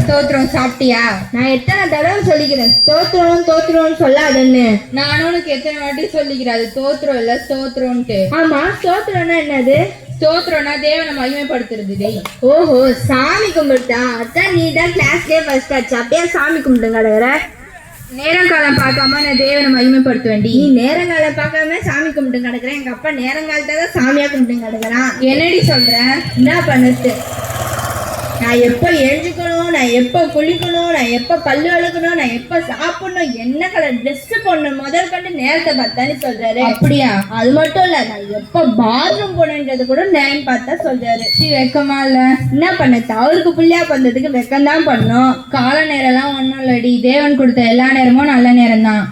ஸ்தோத்திரம் சாப்பிட்டியா? நான் எத்தனை தடவை சொல்லிக்கிறேன் ஸ்தோத்திரம் தோத்திரம்னு சொல்லாதன்னு. நானும் உனக்கு எத்தனை வாட்டி சொல்லிக்கிறேன் அது தோத்திரம் இல்ல ஸ்தோத்திரம்ட்டு ஆமா ஸ்தோத்திரம்னா என்னது? ஸ்தோத்திரம்னா தேவனை மகிமைப்படுத்துறது டேய். ஓஹோ சாமி கும்பிட்டா அதான் நீ தான் கிளாஸ்லயே ஃபர்ஸ்ட் ஆச்சு. அப்படியே சாமி கும்பிட்டு கிடக்குற நேரம் காலம் பார்க்காம நான் தேவனை மகிமைப்படுத்துவேன்டி நீ நேரங்காலம் பார்க்காம சாமி கும்பிட்டு கிடக்குறேன் எங்க அப்பா நேரங்காலத்தை தான் சாமியா கும்பிட்டு கிடக்குறான் என்னடி சொல்ற? என்ன பண்ணுது நான் எப்போ எழுஞ்சிக்கணும் நான் எப்போ குளிக்கணும் நான் எப்போ பல்லு அழுக்கணும் நான் எப்போ சாப்பிடணும் என்ன கலர் ட்ரெஸ் போடணும் முதல் கொண்டு நேரத்தை பார்த்தான்னு சொல்றாரு. அப்படியா? அது மட்டும் இல்ல நான் எப்போ பாத்ரூம் போனேன்றது கூட நேரம் பார்த்தா சொல்றாரு. சீ வெக்கமா இல்ல? என்ன பண்ண அவருக்கு புள்ளியா பண்றதுக்கு வெக்கம் தான் பண்ணோம். கால நேரம்லாம் ஒண்ணும் இல்லடி. தேவன் கொடுத்த எல்லா நேரமும் நல்ல நேரம் தான்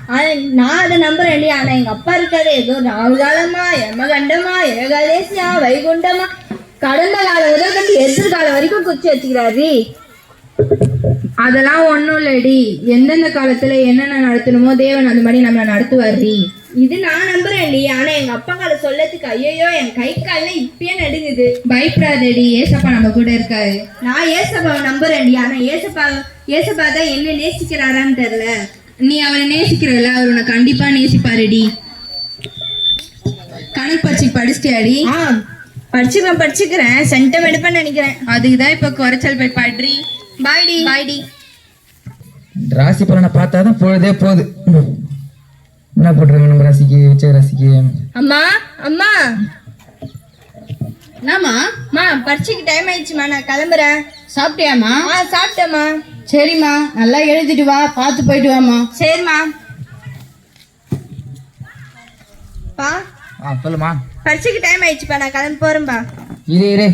நான் அதை நம்புறேன் இல்லையா ஆனா எங்க அப்பா இருக்காரு ஏதோ ராகுகாலமா யமகண்டமா ஏகாதேசியா வைகுண்டமா. கடந்த காலம் முதல் கண்டு எதிர்காலம் வரைக்கும் குச்சி வச்சுக்கிறாரு அதெல்லாம் ஒண்ணும் இல்லடி. எந்தெந்த காலத்துல என்னென்ன நடத்தணுமோ தேவன் அந்த மாதிரி நம்மளை நடத்துவார்டி இது நான் நம்புறேன் இல்லையா ஆனா எங்க அப்பா கால சொல்லத்துக்கு ஐயோ என் கை கால்லாம் இப்பயே நடுங்குது. பயப்படாதடி. ஏசப்பா நம்ம கூட இருக்காரு. நான் ஏசப்பாவை நம்புறேன் இல்லையா ஆனா ஏசப்பா ஏசப்பா தான் என்ன நேசிக்கிறாரான்னு தெரியல. நீ அவரை நேசிக்கிறல்ல. அவர் உன்னை கண்டிப்பா நேசிப்பாருடி. கணக்கு பரிட்சை படிச்சிட்டியாடி? படிச்சுக்கிறேன் படிச்சுக்கிறேன். சென்டம் எடுப்பேன்னு நினைக்கிறேன். அதுக்கு தான் இப்ப குறைச்சல் போய் பட்ரி பாய்டி பாய்டி ராசி பலனை பார்த்தா தான் பொழுதே போகுது. என்ன போட்டுருங்க நம்ம ராசிக்கு உச்ச ராசிக்கு? அம்மா அம்மா. என்னம்மா? அம்மா பரீட்சைக்கு டைம் ஆயிடுச்சுமா நான் கிளம்புறேன். சாப்பிட்டியாம்மா? ஆ சாப்பிட்டேம்மா. சரிம்மா. நல்லா எழுதிட்டு வா. பார்த்து போயிட்டு வாம்மா. சரிம்மா. பா ஆ சொல்லுமா பரீட்சைக்கு டைம் ஆயிடுச்சுப்பா நான் கிளம்பி போறேன்பா. இரு இரு.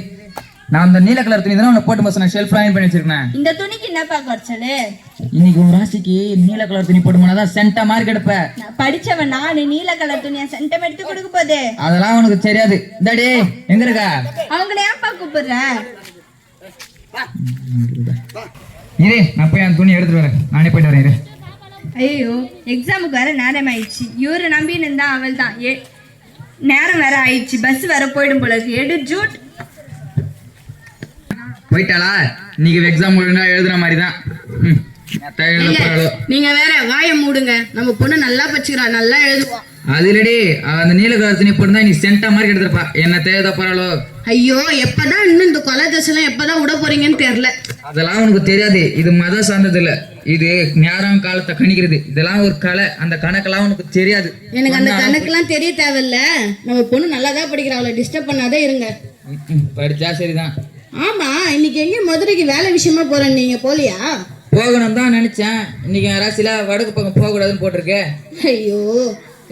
நான் அந்த நீல கலர் துணி தானே உன்னை போட்டு மோசம் நான் ஷெல்ஃப் பண்ணி வச்சிருக்கேன். இந்த துணிக்கு என்னப்பா குறைச்சலு? இன்னைக்கு உன் ராசிக்கு நீல கலர் துணி போட்டு போனாதான் சென்டா மார்க் எடுப்ப. நான் படிச்சவன் நானு நீல கலர் துணியா சென்டம் எடுத்து கொடுக்க போதே அதெல்லாம் உனக்கு தெரியாது. இந்தாடி எங்க இருக்கா? அவங்கள ஏன்ப்பா கூப்பிடுறேன் இரு நான் போய் அந்த துணி எடுத்துட்டு வரேன். நானே போயிட்டு வரேன் இரு. ஐயோ எக்ஸாமுக்கு வேற நேரம் ஆயிடுச்சு. இவரு நம்பின்னு இருந்தா அவள் தான் ஏ நேரம் வேற ஆயிடுச்சு. பஸ் வேற போயிடும் போல இருக்கு. எடு ஜூட். போயிட்டாளா? இன்னைக்கு எக்ஸாம் ஒழுங்கா எழுதுன மாதிரி தான் நீங்க வேற வாயை மூடுங்க. நம்ம பொண்ணு நல்லா பச்சுக்கிறா நல்லா எழுதுவா. அது இல்லடி. அவ அந்த நீல கலர் துணி போட்டு நீ சென்டா மார்க் எடுத்துருப்பா. என்ன தேவைதா போறாளோ? ஐயோ எப்பதான் இன்னும் இந்த கொலை தசைலாம் எப்பதான் விட போறீங்கன்னு தெரியல. அதெல்லாம் உனக்கு தெரியாது. இது மத சார்ந்தது இல்ல. இது நேரம் காலத்தை கணிக்கிறது. இதெல்லாம் ஒரு கலை. அந்த கணக்கெல்லாம் உனக்கு தெரியாது. எனக்கு அந்த கணக்கெல்லாம் தெரிய தேவையில்ல. நம்ம பொண்ணு நல்லா தான் படிக்கிறா. அவளை டிஸ்டர்ப் பண்ணாதே இருங்க. படிச்சா சரிதான். ஆமா. இன்னைக்கு எங்க மதுரைக்கு வேலை விஷயமா போறேன் நீங்க போலியா போகணும் தான் நினைச்சேன். இன்னைக்கு ராசியில வடக்கு பக்கம் போக கூடாதுன்னு போட்டிருக்கு ஐயோ.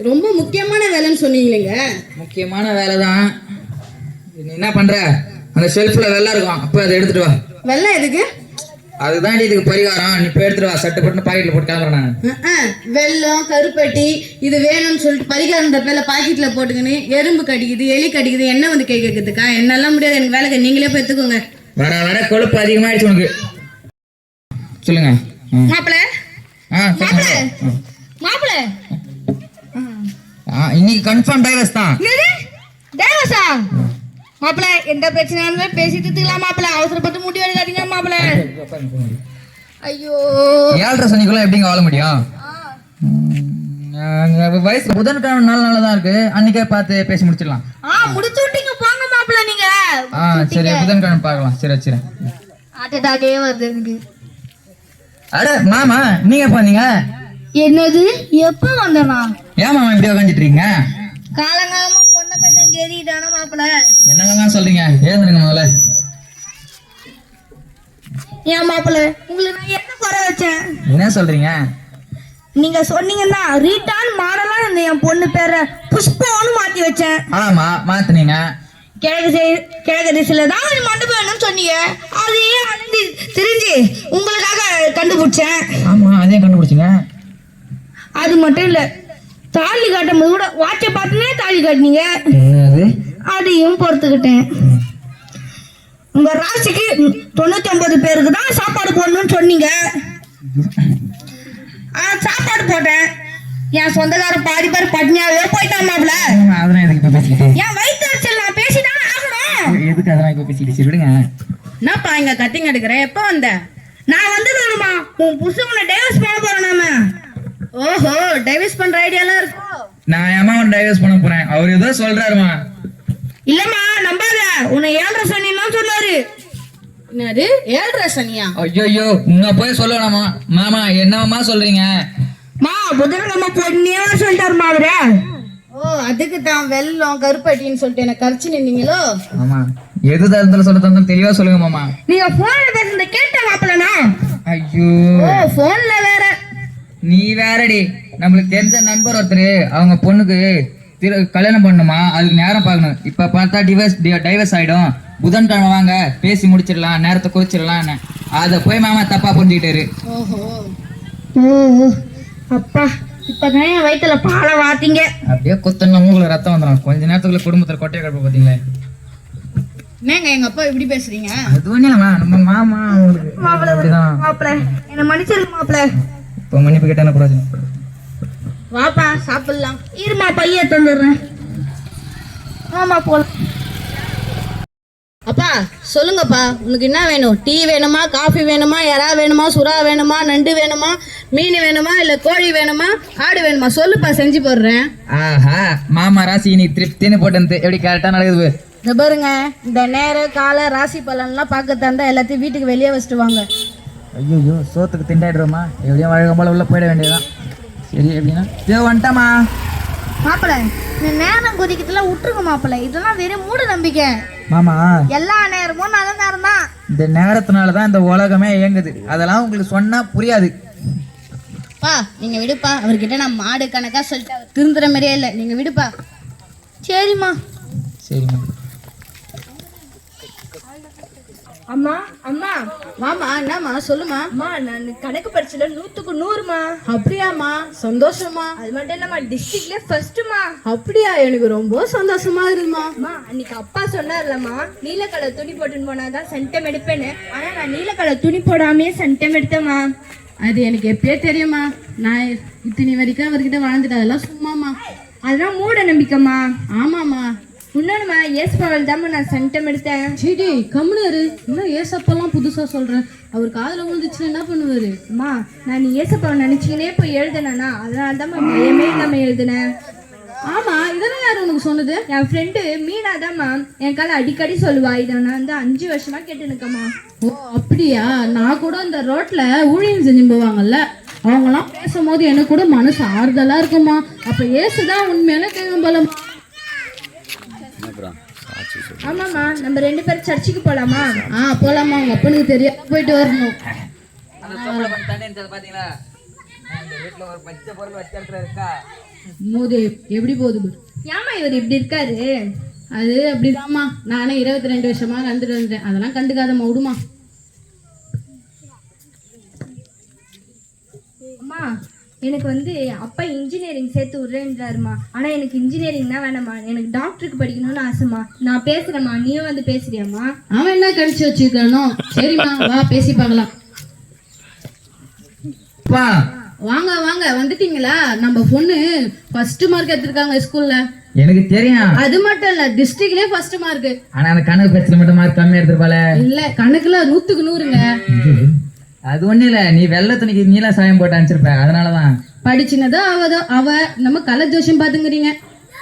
ரொம்ப முக்கியமான வேலைன்னு சொன்னீங்களேங்க. முக்கியமான வேலை தான் என்ன பண்ற? அந்த ஷெல்ஃப்ல வெள்ளம் இருக்கும். அப்போ அதை எடுத்துட்டு வா. வெள்ளம் எதுக்கு? அதுதான் இதுக்கு பரிகாரம். நீ போய் எடுத்துட்டு வா. சட்டை போட்டு பாக்கெட்ல போட்டு கிளம்புறேன் வெல்லம் கருப்பட்டி இது வேணும்னு சொல்லிட்டு பரிகாரன்ற பேர்ல பாக்கெட்ல போட்டுக்கின்னு எறும்பு கடிக்குது எலி கடிக்குது என்ன வந்து கை கேட்கறதுக்கா என்னால முடியாது. எனக்கு வேலைக்கு நீங்களே போய் எடுத்துக்கோங்க. வர வர கொழுப்பு அதிகமாயிடுச்சு உனக்கு. சொல்லுங்க. ம். மாப்பிள? ஆ சொல்லுங்க. ம். மாப்பிள? ஆ, இன்னைக்கு கன்ஃபார்ம் டைவர்ஸ் தான். தேவசா மாப்பிள எந்த பிரச்சனையாலும் பேசி தீர்த்துக்கலாம் மாப்பிள. அவசரப்பட்டு முடிவு எடுக்காதீங்க மாப்பிள. ஐயோ. ஏழரை சனிக்குள்ள எப்படிங்க வாழ முடியும்? வயசு புதன்கிழமை நாள் நல்லா தான் இருக்கு. அன்னைக்கே பார்த்து பேசி முடிச்சிடலாம். ஆ முடிச்சு விட்டீங்க. போங்க மாப்பிள நீங்க. ஆ சரி புதன்கிழமை பார்க்கலாம். சரி ஹார்ட் அட்டாக்கே வருது எனக்கு. அட மாமா நீங்க போனீங்க என்னது? எப்ப வந்தனா ஏன் மாமா இப்படி உட்காந்துட்டு இருக்கீங்க? காலங்காலமா கேறிட்டானா மாப்பிள என்னங்க சொல்றீங்க? ஏந்துருங்க முதல்ல. ஏன் மாப்பிள உங்களுக்கு நான் என்ன குறை வச்சேன்? என்ன சொல்றீங்க? நீங்க சொன்னீங்கன்னா ரீட்டான் மாடலா இருந்த என் பொண்ணு பேரை புஷ்பான்னு மாத்தி வச்சேன். ஆமா மாத்துனீங்க. கிழக்கு சை- கிழக்கு திசையில தான் ஒரு மண்டபம் வேணும்னு சொன்னீங்க. அதையே அலைஞ்சு திரிஞ்சு உங்களுக்காக கண்டுபிடிச்சேன். ஆமா அதே கண்டுபிடிச்சிங்க. அது மட்டும் இல்ல தாலி காட்டும் போது கூட வாட்சை பார்த்துனே தாலி காட்டினீங்க. அதையும் பொறுத்துக்கிட்டேன். உங்க ராசிக்கு தொண்ணூத்தி ஒன்பது பேருக்கு தான் சாப்பாடு போடணும்னு சொன்னீங்க. சாப்பாடு போட்டேன். என் சொந்தக்கார பாதி பேர் பட்னியாவே போயிட்டான் மாப்ள அதெல்லாம் எதுக்கு இப்ப பேசிக்கிட்டு? என் வயிற்றுச்சல் நான் பேசிதான் ஆகணும். எதுக்கு அதெல்லாம் இப்ப பேசிக்கிட்டு? விடுங்க என்னப்பா இங்க கத்திங்க எடுக்கிற? எப்போ வந்த? நான் வந்துடுவேன்மா உன் புருஷன் டைவர்ஸ் பண்ண போறேன் நாம. ஓஹோ டைவர்ஸ் பண்ற ஐடியாலாம் இருக்கோ. நான் ஏமா அவன் டைவர்ஸ் பண்ண போறேன். அவர் ஏதோ சொல்றாருமா? இல்லம்மா நம்பாத. உன்னை ஏழ்ற சொன்னா சொன்னாரு. என்னது? ஏழ்ரை சனியா? ஐயோ உங்க போய் சொல்லலாமா மாமா என்னமாமா சொல்றீங்க? மா புதன்கிழமை பொண்ணியவா சொல்லிட்டாருமா அவரு. ஓ அதுக்கு தான் வெள்ளம் கருப்பட்டின்னு சொல்லிட்டு எனக்கு கரைச்சு நின்னீங்களோ? ஆமா. எது இருந்தாலும் சொல்ல தந்தாலும் தெளிவா சொல்லுங்க மாமா. நீங்க போன்ல பேசுறத கேட்ட மாப்பிளனா ஐயோ. போன்ல நீ வேறடி. நம்மளுக்கு தெரிஞ்ச நண்பர் ஒருத்தர் அவங்க பொண்ணுக்கு திரு கல்யாணம் பண்ணணுமா? அதுக்கு நேரம் பார்க்கணும். இப்ப பார்த்தா டிவைஸ் டைவர்ஸ் ஆயிடும். புதன்கிழமை வாங்க பேசி முடிச்சிடலாம் நேரத்தை குறிச்சிடலாம்னு. அதை போய் மாமா தப்பா புரிஞ்சுக்கிட்டாரு. அப்பா இப்பதான் என் வயித்துல பாலை வாத்தீங்க அப்படியே குத்தன மூக்குல ரத்தம் வந்துடும். கொஞ்ச நேரத்துக்குள்ள குடும்பத்துல கொட்டையை கிடப்ப பாத்தீங்களே என்னங்க எங்க அப்பா இப்படி பேசுறீங்க? அது இல்லம்மா. நம்ம மாமா அவங்களுக்கு அப்படிதான். மாப்பிள. என்ன மன்னிச்சிருங்க மாப்பிள. இப்போ மன்னிப்பு கேட்டா கூடாது வாப்பா சாப்பிடலாம். இருமா பைய தந்துடுறேன். ஆமா போலாம். அப்பா சொல்லுங்கப்பா. உனக்கு என்ன வேணும்? டீ வேணுமா காஃபி வேணுமா எறா வேணுமா சுறா வேணுமா நண்டு வேணுமா மீன் வேணுமா இல்ல கோழி வேணுமா ஆடு வேணுமா? சொல்லுப்பா செஞ்சு போடுறேன். ஆஹா மாமா ராசி நீ திருப்தின்னு போட்டு எப்படி கரெக்டா நடக்குது இந்த பாருங்க இந்த நேரம் காலை ராசி பலன்லாம் பார்க்க தந்தா எல்லாத்தையும் வீட்டுக்கு வெளியே வச்சுட்டு வாங்க. ஐயோ சோத்துக்கு திண்டாயிடுறோமா? எப்படியும் வழக்கம் போல உள்ள போயிட வேண்டியதுதான். சரி எப்படின்னா? இதோ வந்துட்டாமா மாப்பிள இந்த நேரம் கொதிக்கிறதுல விட்டுருங்க மாப்பிள. இதெல்லாம் வெறும் மூட நம்பிக்கை. மாமா. எல்லா நேரமும் நல்ல நேரம் தான். இந்த நேரத்தினால தான் இந்த உலகமே இயங்குது. அதெல்லாம் உங்களுக்கு சொன்னா புரியாது. பா நீங்க விடுப்பா. அவர்கிட்ட நான் மாடு கணக்கா சொல்லிட்டு திருந்துற மாதிரியே இல்லை. நீங்க விடுப்பா. சரிம்மா. சரிம்மா. அம்மா அம்மா. வாமா என்னம்மா? சொல்லுமா அம்மா நான் கணக்கு படிச்சல நூத்துக்கு நூறுமா அப்படியாம்மா? சந்தோஷமா அது மட்டும் இல்லம்மா டிஸ்ட்ரிக்ட்ல ஃபர்ஸ்ட்மா அப்படியா? எனக்கு ரொம்ப சந்தோஷமா இருக்குமா அம்மா அன்னைக்கு அப்பா சொன்னார்லம்மா நீல கலர் துணி போட்டுன்னு போனாதான் சென்டம் எடுப்பேன்னு. ஆனா நான் நீல கலர் துணி போடாமே சென்டம் எடுத்தேம்மா. அது எனக்கு எப்பயே தெரியுமா நான் இத்தனை வரைக்கும் அவர்கிட்ட வாழ்ந்துட்டேன் அதெல்லாம் சும்மாமா அதெல்லாம் மூட நம்பிக்கைம்மா. ஆமாம்மா. இன்னொன்னுமா ஏஸ் பவல் தாம்மா நான் சென்டம் எடுத்தேன். சரி கம்முனரு. இன்னும் ஏசப்பெல்லாம் புதுசா சொல்றேன் அவர் காதுல விழுந்துச்சுன்னா என்ன பண்ணுவாரு? அம்மா நான் நீ ஏசப்பாவை நினைச்சுக்கினே போய் எழுதுனேனா? அதனால தான் பயமே இல்லாம எழுதுனேன் ஆமா இதெல்லாம் யார் உனக்கு சொன்னது? என் ஃப்ரெண்டு மீனா தாம்மா என் கால அடிக்கடி சொல்லுவா. இதை நான் வந்து அஞ்சு வருஷமா கேட்டு நிற்கம்மா ஓ அப்படியா? நான் கூட இந்த ரோட்ல ஊழியம் செஞ்சு போவாங்கல்ல. அவங்கலாம் பேசும்போது எனக்கு கூட மனசு ஆறுதலா இருக்குமா அப்ப ஏசுதான் உண்மையான தெய்வம் போலமா ஆமாம்மா நம்ம ரெண்டு பேரும் சர்ச்சுக்கு போலாமா? ஆ போலாமா உங்க அப்பனுக்கு தெரியாம. போயிட்டு வரணும். மோது எப்படி போகுது. ஏமா இவர் இப்படி இருக்காரு? அது அப்படிதாம்மா நானே இருபத்தி ரெண்டு வருஷமா கண்டுட்டு வந்துட்டேன் அதெல்லாம் கண்டுக்காதம்மா விடுமா. அம்மா எனக்கு வந்து அப்பா இன்ஜினியரிங் சேர்த்து விட்றேன்றாருமா. ஆனால் எனக்கு இன்ஜினியரிங் தான் வேணாம்மா. எனக்கு டாக்டருக்கு படிக்கணும்னு ஆசைம்மா. நான் பேசுகிறேம்மா நீயும் வந்து பேசுறியாம்மா. அவன் என்ன கழிச்சு வச்சிருக்கானோ? சரிம்மா வா பேசி பார்க்கலாம். அப்பா வாங்க வாங்க. வந்துட்டீங்களா? நம்ம பொண்ணு ஃபர்ஸ்ட் மார்க் எடுத்திருக்காங்க ஸ்கூல்ல எனக்கு தெரியும். அது மட்டும் இல்ல டிஸ்ட்ரிக்ட்லயே ஃபர்ஸ்ட் மார்க் ஆனா அந்த கணக்கு பிரச்சனை மட்டும் மார்க் கம்மியா எடுத்துருப்பாளே. இல்ல கணக்குல நூத்துக்கு நூறுங்க. அது ஒண்ணும் இல்ல நீ வெள்ளை துணிக்கு நீலா சாயம் போட்டு அனுப்பிச்சிருப்ப அதனாலதான். படிச்சினதோ அவதோ அவ நம்ம கலை ஜோஷம் பாத்துங்கிறீங்க.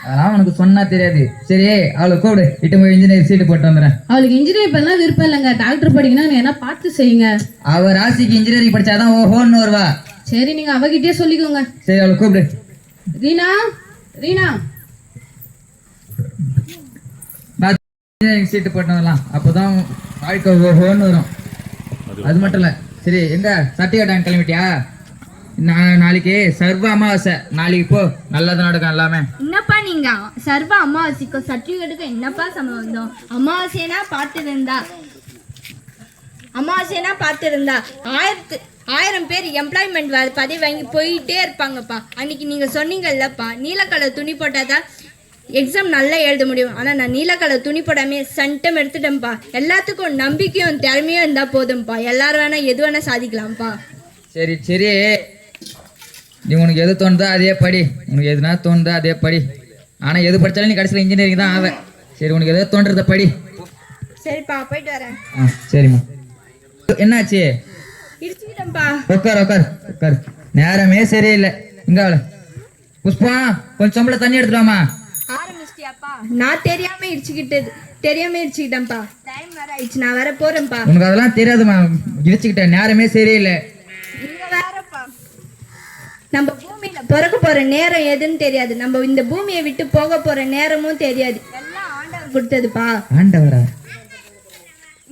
அதெல்லாம் உனக்கு சொன்னா தெரியாது. சரி அவளை கூப்பிடு இட்டு போய் இன்ஜினியர் சீட்டு போட்டு வந்துடுறேன். அவளுக்கு இன்ஜினியர் பண்ணலாம் விருப்பம் இல்லைங்க. டாக்டர் படிக்கணும் என்ன பார்த்து செய்யுங்க. அவ ராசிக்கு இன்ஜினியரிங் படிச்சாதான் ஓஹோன்னு வருவா. சரி நீங்க அவகிட்டயே சொல்லிக்கோங்க. சரி அவளை கூப்பிடு. ரீனா ரீனா. இன்ஜினியரிங் சீட்டு போட்டு வரலாம் அப்போதான் வாழ்க்கை ஓஹோன்னு வரும். அது மட்டும் இல்ல. சரி எங்க? சர்டிஃபிகேட் கிளம்பிட்டியா? நான் நாளைக்கு சர்வ அமாவாசை. நாளைக்கு போ. நல்லது நடக்கும் எல்லாமே. என்னப்பா நீங்க? சர்வ அமாவாசைக்கும் சர்டிஃபிகேட்டுக்கும் என்னப்பா சம்பந்தம்? அமாவாசைனா பார்த்துருந்தா. அமாவாசைனா பார்த்துருந்தா. ஆயிரத்து ஆயிரம் பேர் எம்ப்ளாய்மெண்ட் பதவி வாங்கி போயிட்டே இருப்பாங்கப்பா. அன்னைக்கு நீங்க சொன்னீங்கல்லப்பா. நீலக்கலர் துணி போட்டாதான் எக்ஸாம் நல்லா எழுத முடியும். ஆனால் நான் நீலக்கலர் துணி போடாமே சண்டம் எடுத்துட்டேன்ப்பா. எல்லாத்துக்கும் நம்பிக்கையும் திறமையும் இருந்தால் போதும்ப்பா எல்லாரும் வேணா எது வேணா சாதிக்கலாம்ப்பா. சரி சரி. நீ உனக்கு எது தோணுதோ அதே படி. உனக்கு எதுனா தோணுதோ அதே படி. ஆனா எது படிச்சாலும் நீ கடைசியில் இன்ஜினியரிங் தான் ஆவ. சரி உனக்கு எதோ தோன்றத படி. சரிப்பா போயிட்டு வரேன். ஆ சரிம்மா. என்னாச்சு? இடிச்சுக்கிட்டேன்ப்பா. உட்கார் உட்கார் உட்கார் நேரமே சரியில்லை. இங்க புஷ்பா கொஞ்சம் சம்பளம் தண்ணி எடுத்துடாமா ஆரம்பிச்சிட்டியாப்பா? நான் தெரியாம இடிச்சுக்கிட்டது தெரியாம இடிச்சுக்கிட்டேன்ப்பா. டைம் வேற ஆயிடுச்சு நான் வேற போறேன்ப்பா. உனக்கு அதெல்லாம் தெரியாதுமா இடிச்சுக்கிட்டேன் நேரமே சரியில்லை. நீங்க வேறப்பா. நம்ம பூமியில பிறக்க போற நேரம் எதுன்னு தெரியாது. நம்ம இந்த பூமியை விட்டு போக போற நேரமும் தெரியாது. எல்லாம் ஆண்டவர் கொடுத்ததுப்பா. ஆண்டவரா?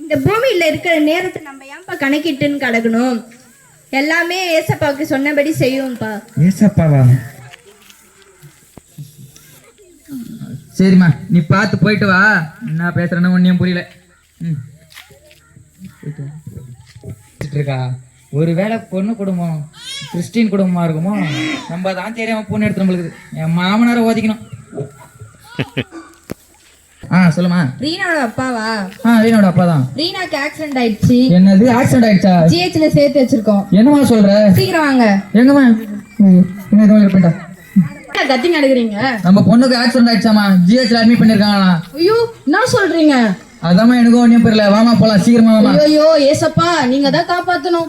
இந்த பூமியில இருக்கிற நேரத்தை நம்ம ஏன்பா கணக்கிட்டுன்னு கிடக்கணும்? எல்லாமே ஏசப்பாவுக்கு சொன்னபடி செய்யும்ப்பா ஏசப்பாவா? சரிம்மா நீ பார்த்து போயிட்டு வா. நான் பேசுறேன்னு ஒன்றையும் புரியல. ம். இருக்கா? ஒருவேளை பொண்ணு குடும்பம் கிறிஸ்டின் குடும்பமா இருக்குமோ? நம்ம தான் தெரியாம பொண்ணு எடுத்து நம்மளுக்கு என் மாமனாரை ஓதிக்கணும். ஆ சொல்லுமா ரீனாவோட அப்பாவா? ஆ ரீனோட அப்பா தான். ரீனாக்கு ஆக்சிடென்ட் ஆயிடுச்சு. என்னது ஆக்சிடென்ட் ஆயிடுச்சா? ஜிஹெச்ல சேர்த்து வச்சிருக்கோம். என்னமா சொல்ற? சீக்கிரம் வாங்க. எங்கம்மா? இங்க இதோ இருப்பேன்டா கத்தி நடக்குறீங்க நம்ம பொண்ணுக்கு ஆக்சிடென்ட் ஆயிடுச்சாமா? ஜிஹெச்ல அட்மிட் பண்ணிருக்காங்களா ஐயோ என்ன சொல்றீங்க? அதாம்மா எனக்கும் ஒன்றும் புரியல. வாமா போலாம் சீக்கிரமா வாமா ஐயோ ஏசப்பா நீங்க தான் காப்பாத்தணும்.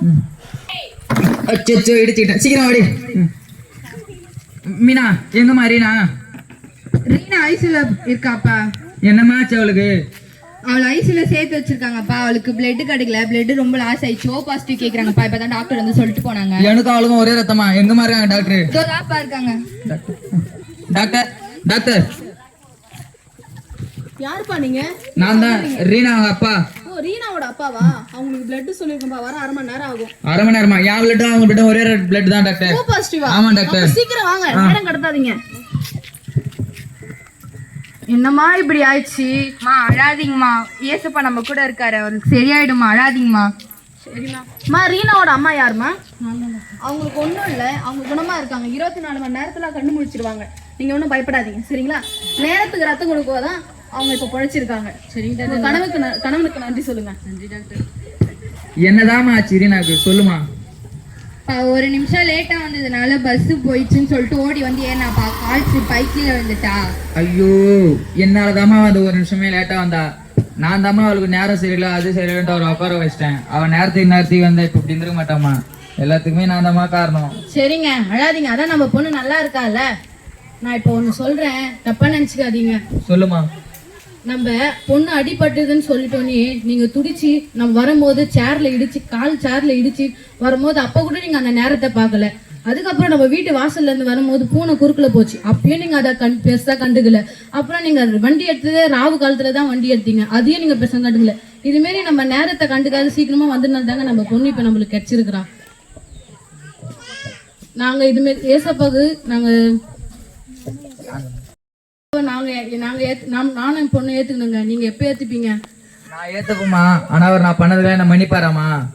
அச்சோ இடிச்சுக்கிட்டேன். சீக்கிரம் வாடி. மீனா எங்கம்மா ரீனா? ரீனா ஐசியூல இருக்காப்பா. என்னம்மா ஆச்சு அவளுக்கு? அவளை ஐசியூல சேர்த்து வச்சிருக்காங்கப்பா. அவளுக்கு பிளட் கிடைக்கல. பிளட் ரொம்ப லாஸ் ஆயிடுச்சு. ஓ பாசிட்டிவ் கேக்குறாங்கப்பா. இப்பதான் டாக்டர் வந்து சொல்லிட்டு போனாங்க. எனக்கும் அவளுக்கும் ஒரே ரத்தமா? எங்கம்மா இருக்காங்க டாக்டர் இதோ தாப்பா இருக்காங்க. டாக்டர் டாக்டர் யாருப்பா நீங்க? நான் தான் ரீனா அவங்க அப்பா. ஓ ரீனாவோட அப்பாவா? அவங்களுக்கு பிளட் சொல்லிருக்கோம்பா வர அரை மணி நேரம் ஆகும். அரை மணி நேரமா? என் பிளட்டும் அவங்க பிளட்டும் ஒரே பிளட் தான் டாக்டர் ஓ பாசிட்டிவா ஆமா டாக்டர் சீக்கிரம் வாங்க. நேரம் கடத்தாதீங்க. என்னம்மா இப்படி ஆயிடுச்சு? மா அழாதீங்கம்மா. ஏசப்பா நம்ம கூட இருக்காரு. அவருக்கு சரியாயிடுமா அழாதீங்கம்மா. அம்மா ரீனாவோட அம்மா யாரும்மா? அவங்களுக்கு ஒன்றும் இல்லை. அவங்க குணமா இருக்காங்க. இருபத்தி நாலு மணி நேரத்துல கண்ணு முழிச்சிருவாங்க. நீங்க ஒன்றும் பயப்படாதீங்க. சரிங்களா? நேரத்துக்கு ரத்தம் கொடுக்கதான் அவங்க இப்போ பொழைச்சிருக்காங்க. சரிங்க உங்க கணவனுக்கு நன்றி சொல்லுங்க. நன்றி டாக்டர். என்னதாம்மா ஆச்சு ரீனாக்கு? சொல்லுமா. ஒரு நிமிஷம் லேட்டா வந்ததுனால பஸ் போயிடுச்சுன்னு சொல்லிட்டு ஓடி வந்து ஏன்னாப்பா கால் பைக்கில வந்துட்டா ஐயோ என்னாலதாம்மா அந்த ஒரு நிமிஷமே லேட்டா வந்தா. நான் தாம்மா அவளுக்கு நேரம் சரியில்லை அது சரியில்லைன்ட்டு அவரை உட்கார வச்சிட்டேன். அவன் நேரத்துக்கு நேரத்துக்கு வந்தா இப்ப இப்படி இருந்திருக்க மாட்டாம்மா. எல்லாத்துக்குமே நான் தாம்மா காரணம். சரிங்க அழாதீங்க. அதான் நம்ம பொண்ணு நல்லா இருக்கால நான் இப்போ ஒன்று சொல்றேன். தப்பா நினச்சிக்காதீங்க. சொல்லுமா நம்ம பொண்ணு அடிபட்டதுன்னு சொல்லிட்டோன்னே நீங்க துடிச்சு நம்ம வரும்போது சேர்ல இடிச்சு கால் சேர்ல இடிச்சு வரும்போது அப்ப கூட நீங்க அந்த நேரத்தை பார்க்கல. அதுக்கப்புறம் நம்ம வீட்டு வாசல்ல இருந்து வரும்போது பூனை குறுக்குல போச்சு. அப்பயும் நீங்க அதை கண் பெருசா கண்டுக்கல. அப்புறம் நீங்க வண்டி எடுத்தது ராவு காலத்துலதான் வண்டி எடுத்தீங்க. அதையும் நீங்க பெருசா கண்டுக்கல. இது மாரி நம்ம நேரத்தை கண்டுக்காத சீக்கிரமா வந்ததுனால தாங்க நம்ம பொண்ணு இப்ப நம்மளுக்கு கிடைச்சிருக்கிறான் நாங்க இதுமாரி ஏசப்பாக்கு நாங்க நாங்க நாங்க ஏத்து- நாம்- நானும் என் பொண்ணு ஏத்துக்கணுங்க. நீங்க எப்ப ஏத்துப்பீங்க? நான் ஏத்துக்குமா? ஆனா அவர் நான் பண்ணதுல என்ன மன்னிப்பாராமா?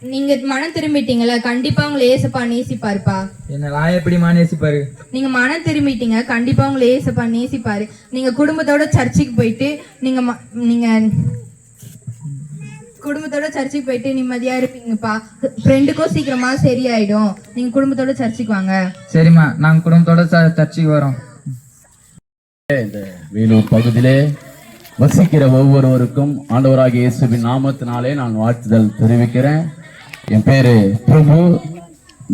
நீங்க மனம் திரும்பிட்டீங்களா? கண்டிப்பா உங்களை ஏசப்பா நேசிப்பாருப்பா. என்ன நான் எப்படிமா நேசிப்பாரு? நீங்க மனம் திரும்பிட்டீங்க. கண்டிப்பா உங்களை ஏசப்பா நேசிப்பாரு. நீங்க குடும்பத்தோட சர்ச்சுக்கு போயிட்டு நீங்க ம- நீங்க குடும்பத்தோட சர்ச்சுக்கு போயிட்டு நிம்மதியா இருப்பீங்கப்பா. ஃப்ரெண்டுக்கும் சீக்கிரமா சரியாயிடும். நீங்க குடும்பத்தோட சர்ச்சுக்கு வாங்க. சரிம்மா நாங்க குடும்பத்தோட ச- சர்ச்சுக்கு வரோம். இந்த வேலூர் பகுதியிலே வசிக்கிற ஒவ்வொருவருக்கும் ஆண்டவராக இயேசுவின் நாமத்தினாலே நான் வாழ்த்துதல் தெரிவிக்கிறேன். என் பேரு பிரபு.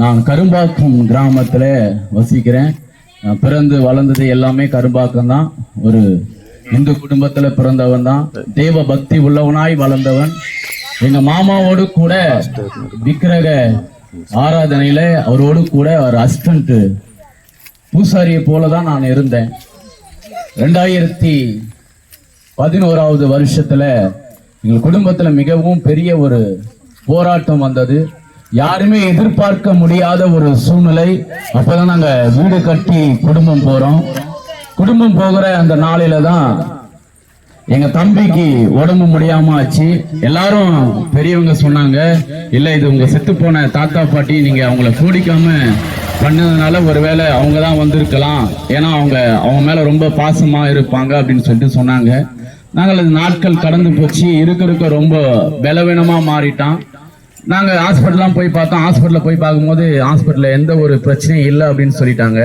நான் கரும்பாக்கம் கிராமத்துல வசிக்கிறேன். பிறந்து வளர்ந்தது எல்லாமே கரும்பாக்கம் தான். ஒரு இந்து குடும்பத்தில் பிறந்தவன் தான். தேவ பக்தி உள்ளவனாய் வளர்ந்தவன். எங்க மாமாவோடு கூட விக்கிரக ஆராதனையில அவரோடு கூட ஒரு அசிஸ்டன்ட் பூசாரியை போல தான் நான் இருந்தேன். ரெண்டாயிரத்தி பதினோராவது வருஷத்துல எங்கள் குடும்பத்துல மிகவும் பெரிய ஒரு போராட்டம் வந்தது. யாருமே எதிர்பார்க்க முடியாத ஒரு சூழ்நிலை. அப்பதான் நாங்க வீடு கட்டி குடும்பம் போறோம். குடும்பம் போகிற அந்த நாளில தான் எங்க தம்பிக்கு உடம்பு முடியாம ஆச்சு. எல்லாரும் பெரியவங்க சொன்னாங்க இல்ல இது உங்க செத்து போன தாத்தா பாட்டி நீங்க அவங்கள கூடிக்காம பண்ணதுனால ஒருவேளை அவங்க தான் வந்திருக்கலாம். ஏன்னா அவங்க அவங்க மேலே ரொம்ப பாசமாக இருப்பாங்க அப்படின்னு சொல்லிட்டு சொன்னாங்க. நாங்கள் அது நாட்கள் கடந்து போச்சு. இருக்க இருக்க ரொம்ப பலவீனமாக மாறிட்டான். நாங்கள் ஹாஸ்பிட்டல்லாம் போய் பார்த்தோம். ஹாஸ்பிட்டலில் போய் பார்க்கும்போது ஹாஸ்பிட்டலில் எந்த ஒரு பிரச்சனையும் இல்லை அப்படின்னு சொல்லிட்டாங்க.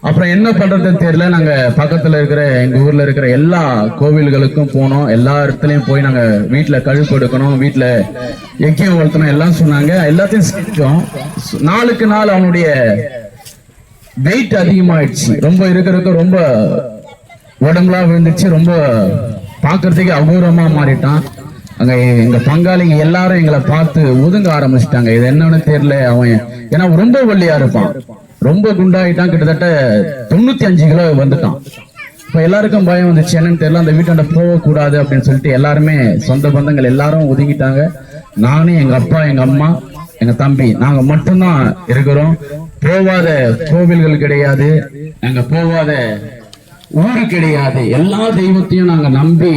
அப்புறம் என்ன பண்றதுன்னு தெரியல. நாங்க பக்கத்துல இருக்கிற எங்க ஊர்ல இருக்கிற எல்லா கோவில்களுக்கும் போனோம். எல்லா இடத்துலயும் போய் நாங்க வீட்டுல கழுப்பு எடுக்கணும் வீட்டுல எக்கியம் வளர்த்தணும் எல்லாம் சொன்னாங்க. எல்லாத்தையும் செஞ்சோம் நாளுக்கு நாள் அவனுடைய வெயிட் அதிகமாயிடுச்சு. ரொம்ப இருக்க ரொம்ப உடம்புலாம் விழுந்துச்சு. ரொம்ப பாக்குறதுக்கு அபூர்வமா மாறிட்டான். அங்க எங்க பங்காளிங்க எல்லாரும் எங்களை பார்த்து ஒதுங்க ஆரம்பிச்சிட்டாங்க. இது என்னன்னு தெரியல. அவன் ஏன்னா ரொம்ப வள்ளியா இருப்பான். ரொம்ப குண்டாயிட்டான் கிட்டத்தட்ட தொண்ணூத்தி அஞ்சு கிலோ வந்துட்டான். இப்ப எல்லாருக்கும் பயம் வந்துச்சு என்னன்னு தெரியல அந்த வீட்டாண்ட போகக்கூடாது அப்படின்னு சொல்லிட்டு எல்லாருமே சொந்த பந்தங்கள் எல்லாரும் ஒதுங்கிட்டாங்க. நானும் எங்க அப்பா எங்க அம்மா எங்க தம்பி நாங்க மட்டும்தான் இருக்கிறோம். போவாத கோவில்கள் கிடையாது நாங்க போவாத ஊரு கிடையாது. எல்லா தெய்வத்தையும் நாங்க நம்பி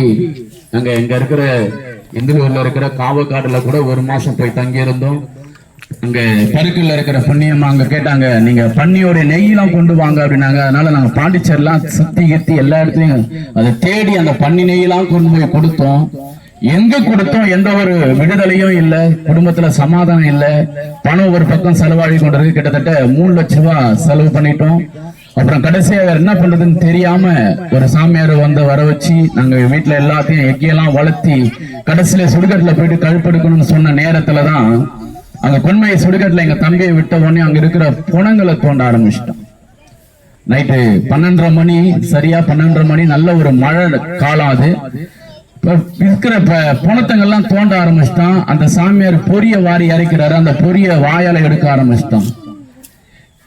நாங்க எங்க இருக்கிற இந்துலூர்ல இருக்கிற காவக்காடுல கூட ஒரு மாசம் போய் தங்கி இருந்தோம் அங்க பருக்குல இருக்கிற புண்ணியம்மா அங்க கேட்டாங்க நீங்க பன்னியோட நெய்யெல்லாம் கொண்டு வாங்க அப்படின்னாங்க. அதனால நாங்க பாண்டிச்சேரிலாம் சுத்தி கித்தி எல்லா இடத்துலயும் அதை தேடி அந்த பன்னி நெய்யெல்லாம் கொண்டு போய் கொடுத்தோம். எங்க கொடுத்தோம்? எந்த ஒரு விடுதலையும் இல்ல குடும்பத்துல சமாதானம் இல்ல. பணம் ஒரு பக்கம் செலவாழி கொண்டிருக்கு. கிட்டத்தட்ட மூணு லட்சம் ரூபாய் செலவு பண்ணிட்டோம். அப்புறம் கடைசியா வேற என்ன பண்றதுன்னு தெரியாம ஒரு சாமியார் வந்து வர வச்சு நாங்க வீட்டுல எல்லாத்தையும் எக்கியெல்லாம் வளர்த்தி கடைசியில சுடுகட்டுல போயிட்டு கழுப்பெடுக்கணும்னு சொன்ன நேரத்துலதான் அந்த கொண்மையை சுடுகட்டில் எங்க தங்கையை விட்ட உடனே அங்க இருக்கிற புணங்களை தோண்ட ஆரம்பிச்சிட்டோம் நைட்டு பன்னெண்டரை மணி சரியா பன்னெண்டரை மணி நல்ல ஒரு மழை காலம் அது. இப்ப இருக்கிற ப- புணத்தங்கள்லாம் தோண்ட ஆரம்பிச்சிட்டான். அந்த சாமியார் பொரிய வாரி இறக்கிறாரு அந்த பொரிய வாயால எடுக்க ஆரம்பிச்சிட்டான்.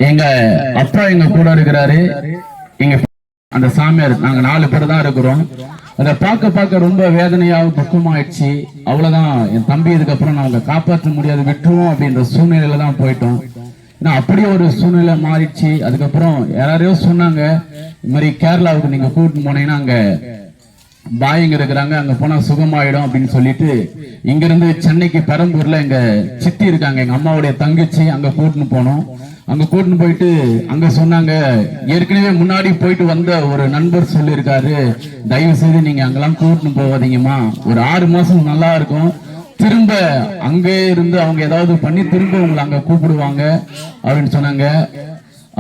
எங்க அப்பா எங்க கூட இருக்கிறாரு. எங்க அந்த சாமியார் நாங்க நாலு பேர் தான் இருக்கிறோம். அதை பார்க்க பார்க்க ரொம்ப வேதனையாவும் துக்கமாயிடுச்சு. அவ்வளோதான் என் தம்பி இதுக்கப்புறம் நாங்கள் காப்பாற்ற முடியாது. விட்டுருவோம் அப்படின்ற சூழ்நிலையில தான் போயிட்டோம். ஏன்னா அப்படியே ஒரு சூழ்நிலை மாறிடுச்சு. அதுக்கப்புறம் யாரையோ சொன்னாங்க இது மாதிரி கேரளாவுக்கு நீங்கள் கூட்டிட்டு போனீங்கன்னா அங்கே பாய்ங்க இருக்கிறாங்க. அங்கே போனால் சுகமாயிடும் அப்படின்னு சொல்லிட்டு இங்கேருந்து சென்னைக்கு பெரம்பூரில் எங்கள் சித்தி இருக்காங்க. எங்கள் அம்மாவுடைய தங்கச்சி அங்கே கூட்டின்னு போனோம். அங்க கூட்டின்னு போயிட்டு அங்க சொன்னாங்க ஏற்கனவே முன்னாடி போயிட்டு வந்த ஒரு நண்பர் சொல்லியிருக்காரு தயவு செய்து நீங்க அங்கெல்லாம் கூட்டின்னு போவாதீங்கம்மா ஒரு ஆறு மாசம் நல்லா இருக்கும். திரும்ப அங்கே இருந்து அவங்க ஏதாவது பண்ணி திரும்ப உங்களை அங்க கூப்பிடுவாங்க அப்படின்னு சொன்னாங்க.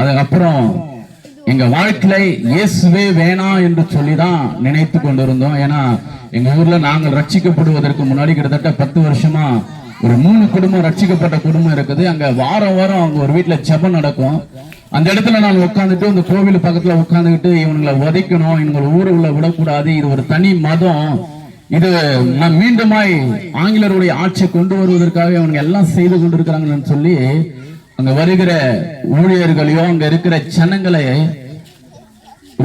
அதுக்கப்புறம் எங்க வாழ்க்கையில இயேசுவே வேணாம் என்று சொல்லி தான் நினைத்து கொண்டிருந்தோம். ஏன்னா எங்க ஊர்ல நாங்கள் ரட்சிக்கப்படுவதற்கு முன்னாடி கிட்டத்தட்ட பத்து வருஷமா ஒரு மூணு குடும்பம் ரட்சிக்கப்பட்ட குடும்பம் இருக்குது. அங்க வாரம் வாரம் அவங்க ஒரு வீட்டுல ஜபம் நடக்கும். அந்த இடத்துல நான் உட்காந்துட்டு அந்த கோவில் பக்கத்துல உட்காந்துக்கிட்டு இவங்களை உதைக்கணும் இவங்களை ஊருக்குள்ள விடக்கூடாது. இது ஒரு தனி மதம். இது நான் மீண்டுமாய் ஆங்கிலருடைய ஆட்சியை கொண்டு வருவதற்காக அவங்க எல்லாம் செய்து கொண்டிருக்கிறாங்கன்னு சொல்லி அங்க வருகிற ஊழியர்களையோ அங்க இருக்கிற ஜனங்களை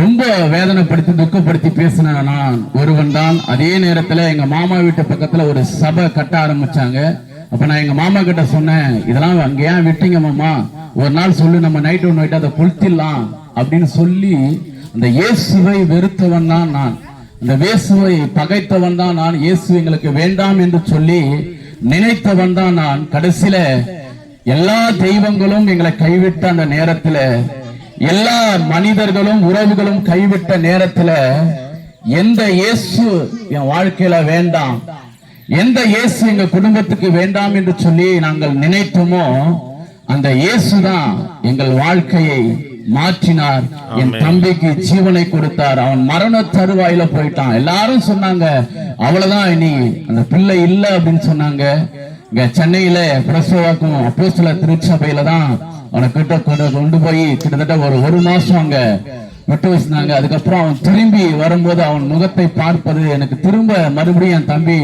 ரொம்ப வேதனைப்படுத்தி துக்கப்படுத்தி பேசின நான் ஒருவன் தான். அதே நேரத்துல எங்க மாமா வீட்டு பக்கத்துல ஒரு சபை கட்ட ஆரம்பிச்சாங்க. அப்ப நான் எங்க மாமா கிட்ட சொன்னேன் இதெல்லாம் அங்க ஏன் விட்டீங்க மாமா? ஒரு நாள் சொல்லு நம்ம நைட் ஒன்று நைட்டு அதை கொளுத்திடலாம். அப்படின்னு சொல்லி அந்த இயேசுவை வெறுத்தவன் தான் நான். அந்த இயேசுவை பகைத்தவன் தான் நான். இயேசு எங்களுக்கு வேண்டாம் என்று சொல்லி நினைத்தவன் தான் நான். கடைசியில எல்லா தெய்வங்களும் எங்களை கைவிட்ட அந்த நேரத்துல எல்லா மனிதர்களும் உறவுகளும் கைவிட்ட நேரத்துல எந்த இயேசு என் வாழ்க்கையில வேண்டாம். எந்த இயேசு எங்க குடும்பத்துக்கு வேண்டாம் என்று சொல்லி நாங்கள் நினைத்தோமோ அந்த இயேசு தான் எங்கள் வாழ்க்கையை மாற்றினார். என் தம்பிக்கு ஜீவனை கொடுத்தார். அவன் மரண தருவாயில போயிட்டான். எல்லாரும் சொன்னாங்க அவ்வளவுதான் இனி அந்த பிள்ளை இல்ல அப்படின்னு சொன்னாங்க. இங்க சென்னையில பிரசவாக்கும் அப்போஸ்தல திருச்சபையில தான் அவனை கிட்ட கொண்டு கொண்டு போய் கிட்டத்தட்ட ஒரு ஒரு மாசம் அங்க விட்டு வச்சிருந்தாங்க. அதுக்கப்புறம் அவன் திரும்பி வரும்போது அவன் முகத்தை பார்ப்பது எனக்கு திரும்ப மறுபடியும் என் தம்பி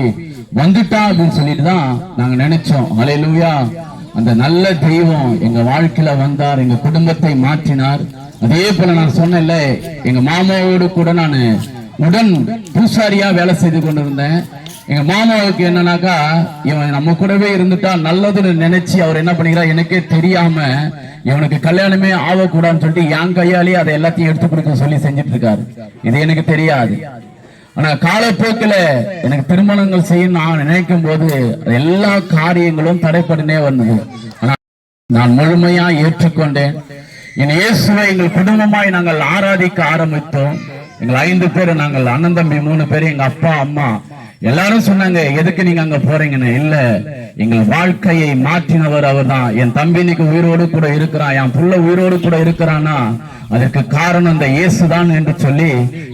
வந்துட்டான் அப்படின்னு சொல்லிட்டு தான் நாங்க நினைச்சோம். அலையிலுயா அந்த நல்ல தெய்வம் எங்க வாழ்க்கையில வந்தார் எங்க குடும்பத்தை மாற்றினார். அதே போல நான் சொன்னேன்ல எங்க மாமாவோடு கூட நான் உடன் பூசாரியா வேலை செய்து கொண்டிருந்தேன். எங்க மாமாவுக்கு என்னன்னாக்கா இவன் நம்ம கூடவே இருந்துட்டா நல்லதுன்னு நினைச்சு அவர் என்ன பண்ணிக்கிறார் எனக்கே தெரியாம இவனுக்கு கல்யாணமே ஆகக்கூடாதுன்னு சொல்லிட்டு என் கையாலேயே அதை எல்லாத்தையும் எடுத்து கொடுக்க சொல்லி செஞ்சுட்டு இருக்காரு. இது எனக்கு தெரியாது. ஆனா காலப்போக்கில எனக்கு திருமணங்கள் செய்ய நான் நினைக்கும் போது எல்லா காரியங்களும் தடைப்படனே வந்தது. ஆனா நான் முழுமையா ஏற்றுக்கொண்டேன். என் இயேசுவை எங்கள் குடும்பமாய் நாங்கள் ஆராதிக்க ஆரம்பித்தோம். எங்கள் ஐந்து பேர் நாங்கள் அண்ணன் தம்பி மூணு பேர் எங்க அப்பா அம்மா எல்லாரும் சொன்னாங்க எதுக்கு நீங்க அங்க போறீங்கன்னு? இல்ல எங்கள் வாழ்க்கையை மாற்றினவர் அவர்தான். என் தம்பி இன்னைக்கு உயிரோடு கூட இருக்கிறான் என் புள்ள உயிரோடு கூட இருக்கிறானா அதற்கு காரணம் அந்த இயேசுதான் என்று சொல்லி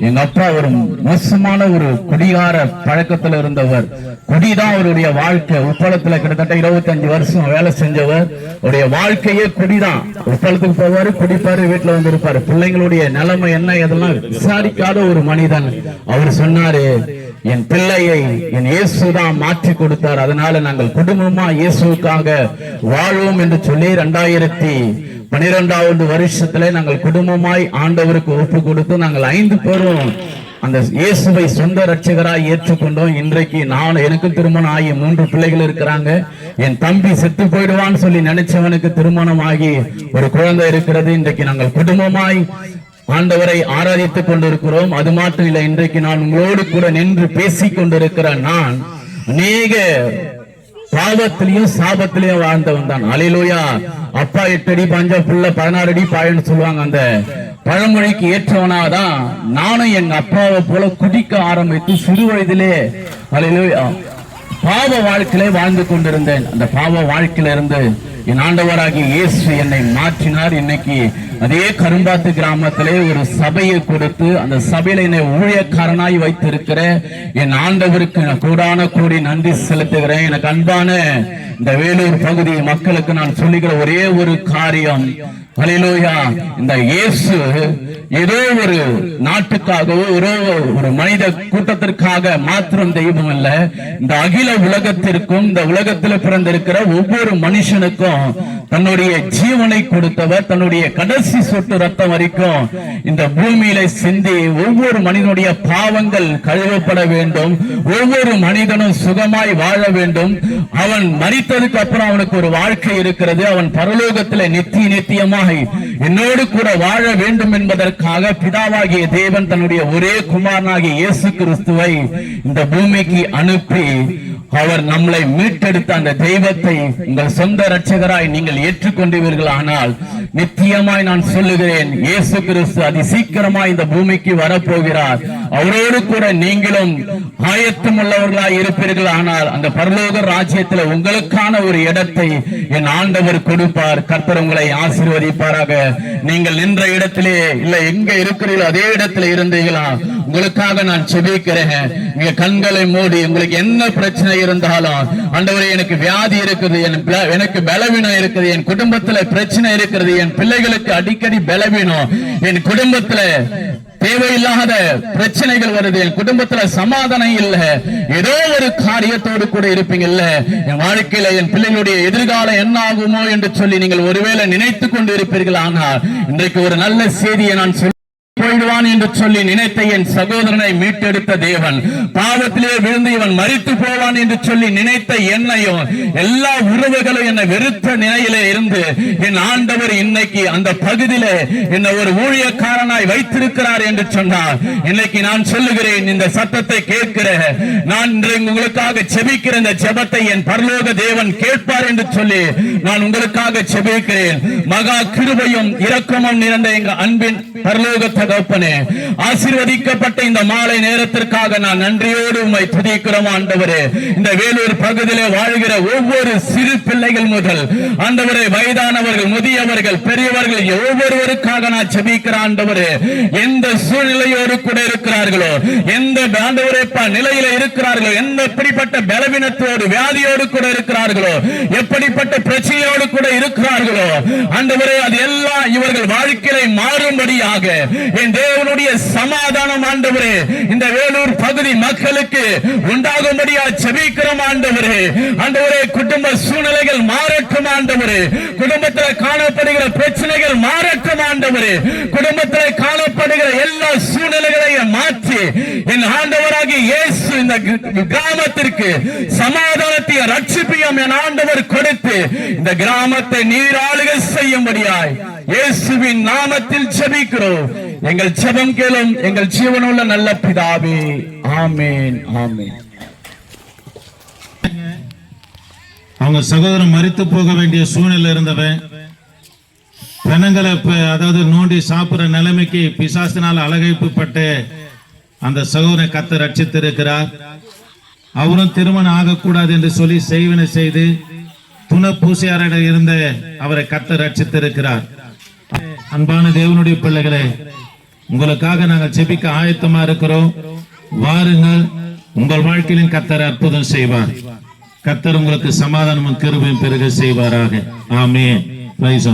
எங்க அப்பா ஒரு மோசமான ஒரு குடிகார பழக்கத்துல இருந்தவர். குடிதான் அவருடைய வாழ்க்கை. உப்பளத்துல கிட்டத்தட்ட 25 வருஷம் வேலை செஞ்சவர். அவருடைய வாழ்க்கையே குடிதான். உப்பளத்துக்கு போவாரு குடிப்பாரு வீட்டுல வந்து இருப்பாரு பிள்ளைங்களுடைய நிலைமை என்ன இதெல்லாம் விசாரிக்காத ஒரு மனிதன். அவர் சொன்னாரு என் பிள்ளையை என் இயேசுதான் மாற்றி கொடுத்தார். அதனால நாங்கள் குடும்பமா இயேசுக்காக வாழ்வோம் என்று சொல்லி ரெண்டாயிரத்தி பனிரெண்டாவது வருஷத்துல நாங்கள் குடும்பமாய் ஆண்டவருக்கு ஒப்பு கொடுத்து நாங்கள் ஐந்து பேரும் அந்த இயேசுவை சொந்த ரட்சகராய் ஏற்றுக்கொண்டோம். இன்றைக்கு நான் எனக்கு திருமணம் ஆகி மூன்று பிள்ளைகள் இருக்கிறாங்க. என் தம்பி செத்து போயிடுவான்னு சொல்லி நினைச்சவனுக்கு திருமணம் ஆகி ஒரு குழந்தை இருக்கிறது. இன்றைக்கு நாங்கள் குடும்பமாய் ஆண்டவரை ஆராதித்துக் கொண்டிருக்கிறோம். அது மாத்திரம் இல்லை இன்றைக்கு நான் உங்களோடு கூட நின்று பேசிக் கொண்டிருக்கிற நான் அநேக பாவத்திலையும் சாபத்திலையும் வாழ்ந்தவன் தான். அலையிலோயா அப்பா எட்டு அடி பஞ்சா புள்ள பதினாறு அடி பாயன்னு சொல்லுவாங்க. அந்த பழமொழிக்கு ஏற்றவனாதான் நானும் எங்க அப்பாவை போல குடிக்க ஆரம்பித்து சிறு வயதிலே அலையிலோயா பாவ வாழ்க்கையிலே வாழ்ந்து கொண்டிருந்தேன். அந்த பாவ வாழ்க்கையில இருந்து என் ஆண்டவராகிய இயேசு என்னை மாற்றினார். இன்னைக்கு அதே கரும்பாத்து கிராமத்திலே ஒரு சபையை கொடுத்து அந்த சபையில என்னை ஊழியக்காரனாய் வைத்திருக்கிற என் ஆண்டவருக்கு நான் கூடான கூடி நன்றி செலுத்துகிறேன். எனக்கு அன்பான இந்த வேலூர் பகுதி மக்களுக்கு நான் சொல்லுகிற ஒரே ஒரு காரியம் ஹalleluya. இந்த இயேசு ஏதோ ஒரு நாட்டுக்காகவோ ஏதோ ஒரு மனித கூட்டத்திற்காக மாத்திரம் தெய்வம் அல்ல இந்த அகில உலகத்திற்கும் இந்த உலகத்தில் பிறந்திருக்கிற ஒவ்வொரு மனுஷனுக்கும் தன்னுடைய ஜீவனை கொடுத்தவர் தன்னுடைய கடைசி சொட்டு ரத்தம் வரைக்கும் இந்த பூமியில சிந்தி ஒவ்வொரு மனிதனுடைய பாவங்கள் கழுவப்பட வேண்டும். ஒவ்வொரு மனிதனும் சுகமாய் வாழ வேண்டும். அவன் மறித்ததுக்கு அப்புறம் அவனுக்கு ஒரு வாழ்க்கை இருக்கிறது. அவன் பரலோகத்திலே நித்திய நித்தியமா நித்தியமாய் என்னோடு கூட வாழ வேண்டும் என்பதற்காக பிதாவாகிய தேவன் தன்னுடைய ஒரே குமாரனாகிய இயேசு கிறிஸ்துவை இந்த பூமிக்கு அனுப்பி அவர் நம்மளை மீட்டெடுத்த அந்த தெய்வத்தை உங்கள் சொந்த ரட்சகராய் நீங்கள் ஏற்றுக்கொண்டீர்கள் ஆனால் நித்தியமாய் நான் சொல்லுகிறேன் இயேசு கிறிஸ்து அதி சீக்கிரமாய் இந்த பூமிக்கு வரப்போகிறார். அவரோடு கூட நீங்களும் ஆயத்தம் உள்ளவர்களாய் இருப்பீர்கள். ஆனால் அந்த பரலோக ராஜ்யத்தில் உங்களுக்கான ஒரு இடத்தை என் ஆண்டவர் கொடுப்பார். கர்த்தர் உங்களை ஆசீர்வதிப்பாராக. நீங்கள் நின்ற இடத்திலே இல்ல எங்க இருக்கிறீர்களோ அதே இடத்துல இருந்தீங்களா உங்களுக்காக நான் செபிக்கிறேன். நீங்க கண்களை மூடி உங்களுக்கு என்ன பிரச்சனை இருந்தாலும் ஆண்டவரே எனக்கு வியாதி இருக்குது என் எனக்கு பலவீனம் இருக்குது என் குடும்பத்துல பிரச்சனை இருக்கிறது என் பிள்ளைகளுக்கு அடிக்கடி பலவீனம். என் குடும்பத்துல தேவையில்லாத பிரச்சனைகள் வருது என் குடும்பத்துல சமாதானம் இல்ல. ஏதோ ஒரு காரியத்தோடு கூட இருப்பீங்கல்ல என் வாழ்க்கையில என் பிள்ளைகளுடைய எதிர்காலம் என்ன ஆகுமோ என்று சொல்லி நீங்கள் ஒருவேளை நினைத்துக் கொண்டு இருப்பீர்கள் ஆனால் இன்றைக்கு ஒரு நல்ல செய்தியை நான் சொல்ல போயிடுவான் என்று சொல்லி நினைத்த என் சகோதரனை மீட்டெடுத்த தேவன். பாவத்திலே விழுந்து இவன் மறித்து போவான் என்று சொல்லி நினைத்த என்னையும் எல்லா உறவுகளும் என்னை வெறுத்த நிலையிலே இருந்து என் ஆண்டவர் இன்னைக்கு அந்த பகுதியிலே என்னை ஒரு ஊழியக்காரனாய் வைத்திருக்கிறார் என்று சொன்னார். இன்னைக்கு நான் சொல்லுகிறேன் இந்த சத்தத்தை கேட்கிற நான் இன்று உங்களுக்காக செபிக்கிற இந்த ஜெபத்தை என் பரலோக தேவன் கேட்பார் என்று சொல்லி நான் உங்களுக்காக செபிக்கிறேன். மகா கிருபையும் இரக்கமும் நிறைந்த எங்க அன்பின் பரலோக தகப்பனே ஆசீர்வதிக்கப்பட்ட இந்த மாலை நேரத்திற்காக நான் நன்றியோடு உண்மை துதிக்கிறோம் ஆண்டவரே. இந்த வேலூர் பகுதியிலே வாழ்கிற ஒவ்வொரு சிறு பிள்ளைகள் முதல் ஆண்டவரை வயதானவர்கள் முதியவர்கள் பெரியவர்கள் ஒவ்வொருவருக்காக நான் செபிக்கிற ஆண்டவரே எந்த சூழ்நிலையோடு கூட இருக்கிறார்களோ எந்த ஆண்டவரே நிலையில இருக்கிறார்களோ எந்த எப்படிப்பட்ட பலவீனத்தோடு வியாதியோடு கூட இருக்கிறார்களோ எப்படிப்பட்ட பிரச்சனையோடு கூட இருக்கிறார்களோ ஆண்டவரே அது எல்லாம் இவர்கள் வாழ்க்கையை மாறும்படியாக என் தேவனுடைய சமாதானம் ஆண்டவரே. இந்த வேலூர் பகுதி மக்களுக்கு உண்டாகும்படியா செபிக்கிறோம் ஆண்டவரே. ஆண்டவரே குடும்ப சூழ்நிலைகள் மாறட்டும் ஆண்டவரே. குடும்பத்தில் காணப்படுகிற பிரச்சனைகள் மாறட்டும் ஆண்டவரே. குடும்பத்தில் காணப்படுகிற எல்லா சூழ்நிலைகளையும் மாற்றி என் ஆண்டவராக இயேசு இந்த கிராமத்திற்கு சமாதானத்தையும் ரட்சிப்பையும் என் ஆண்டவர் கொடுத்து இந்த கிராமத்தை நீராளுக செய்யும்படியாய் இயேசுவின் நாமத்தில் செபிக்கிறோம். எங்கள் ஜெபம் கேளும் எங்கள் ஜீவனுள்ள நல்ல பிதாவே. ஆமேன் ஆமேன். அவங்க சகோதரன் மறித்து போக வேண்டிய சூழ்நிலை இருந்தவன் பெணங்களை அதாவது நோண்டி சாப்பிட்ற நிலைமைக்கு பிசாசினால் அழகைப்புப்பட்டு அந்த சகோதரன் கத்து ரட்சித்திருக்கிறார். அவரும் திருமணம் ஆகக்கூடாது என்று சொல்லி செய்வினை செய்து துண பூசியாரிடம் இருந்த அவரை கத்த ரட்சித்திருக்கிறார். அன்பான தேவனுடைய பிள்ளைகளே உங்களுக்காக நாங்கள் செபிக்க ஆயத்தமா இருக்கிறோம். வாருங்கள் உங்கள் வாழ்க்கையிலும் கத்தர் அற்புதம் செய்வார். கத்தர் உங்களுக்கு சமாதானமும் கிருபையும் பெருக செய்வாராக. ஆமே பிரைஸ்